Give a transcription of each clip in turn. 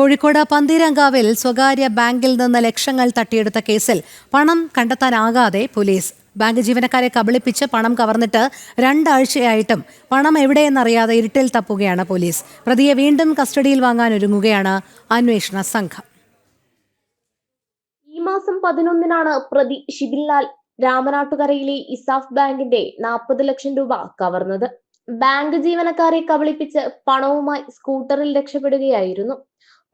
കോഴിക്കോട് പന്തീരങ്കാവിൽ സ്വകാര്യ ബാങ്കിൽ നിന്ന് ലക്ഷങ്ങൾ തട്ടിയെടുത്ത കേസിൽ പണം കണ്ടെത്താനാകാതെ പോലീസ് ബാങ്ക് ജീവനക്കാരെ കബളിപ്പിച്ച് പണം കവർന്നിട്ട് രണ്ടാഴ്ചയായിട്ടും പണം എവിടെയെന്നറിയാതെ ഇരുട്ടിൽ തപ്പുകയാണ് പോലീസ്. പ്രതിയെ വീണ്ടും കസ്റ്റഡിയിൽ വാങ്ങാൻ ഒരുങ്ങുകയാണ് അന്വേഷണ സംഘം. ഈ മാസം പതിനൊന്നിനാണ് പ്രതി ഷിബിൻലാൽ രാമനാട്ടുകരയിലെ ഇസാഫ് ബാങ്കിന്റെ നാൽപ്പത് ലക്ഷം രൂപ കവർന്നത്. ബാങ്ക് ജീവനക്കാരെ കബളിപ്പിച്ച് പണവുമായി സ്കൂട്ടറിൽ രക്ഷപ്പെടുകയായിരുന്നു.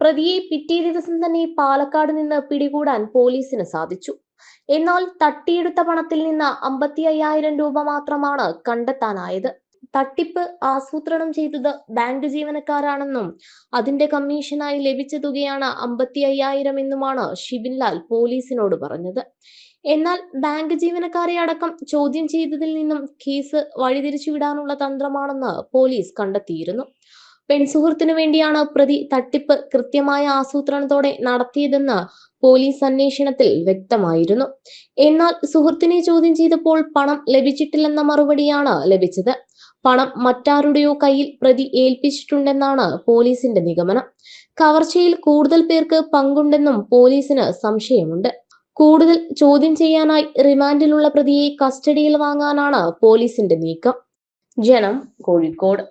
പ്രതിയെ പിറ്റേ ദിവസം തന്നെ പാലക്കാട് നിന്ന് പിടികൂടാൻ പോലീസിന് സാധിച്ചു. എന്നാൽ തട്ടിയെടുത്ത പണത്തിൽ നിന്ന് അമ്പത്തി അയ്യായിരം രൂപ മാത്രമാണ് കണ്ടെത്താനായത്. തട്ടിപ്പ് ആസൂത്രണം ചെയ്തത് ബാങ്ക് ജീവനക്കാരാണെന്നും അതിന്റെ കമ്മീഷനായി ലഭിച്ച തുകയാണ് അമ്പത്തി അയ്യായിരം എന്നുമാണ് ഷിബിൻലാൽ പോലീസിനോട് പറഞ്ഞത്. എന്നാൽ ബാങ്ക് ജീവനക്കാരെ അടക്കം ചോദ്യം ചെയ്തതിൽ നിന്നും കേസ് വഴിതിരിച്ചുവിടാനുള്ള തന്ത്രമാണെന്ന് പോലീസ് കണ്ടെത്തിയിരുന്നു. പെൺസുഹൃത്തിനു വേണ്ടിയാണ് പ്രതി തട്ടിപ്പ് കൃത്യമായ ആസൂത്രണത്തോടെ നടത്തിയതെന്ന് പോലീസ് അന്വേഷണത്തിൽ വ്യക്തമായിരുന്നു. എന്നാൽ സുഹൃത്തിനെ ചോദ്യം ചെയ്തപ്പോൾ പണം ലഭിച്ചിട്ടില്ലെന്ന മറുപടിയാണ് ലഭിച്ചത്. പണം മറ്റാരുടെയോ കയ്യിൽ പ്രതി ഏൽപ്പിച്ചിട്ടുണ്ടെന്നാണ് പോലീസിന്റെ നിഗമനം. കവർച്ചയിൽ കൂടുതൽ പേർക്ക് പങ്കുണ്ടെന്നും പോലീസിന് സംശയമുണ്ട്. കൂടുതൽ ചോദ്യം ചെയ്യാനായി റിമാൻഡിലുള്ള പ്രതിയെ കസ്റ്റഡിയിൽ വാങ്ങാനാണ് പോലീസിന്റെ നീക്കം. ജനം കോഴിക്കോട്.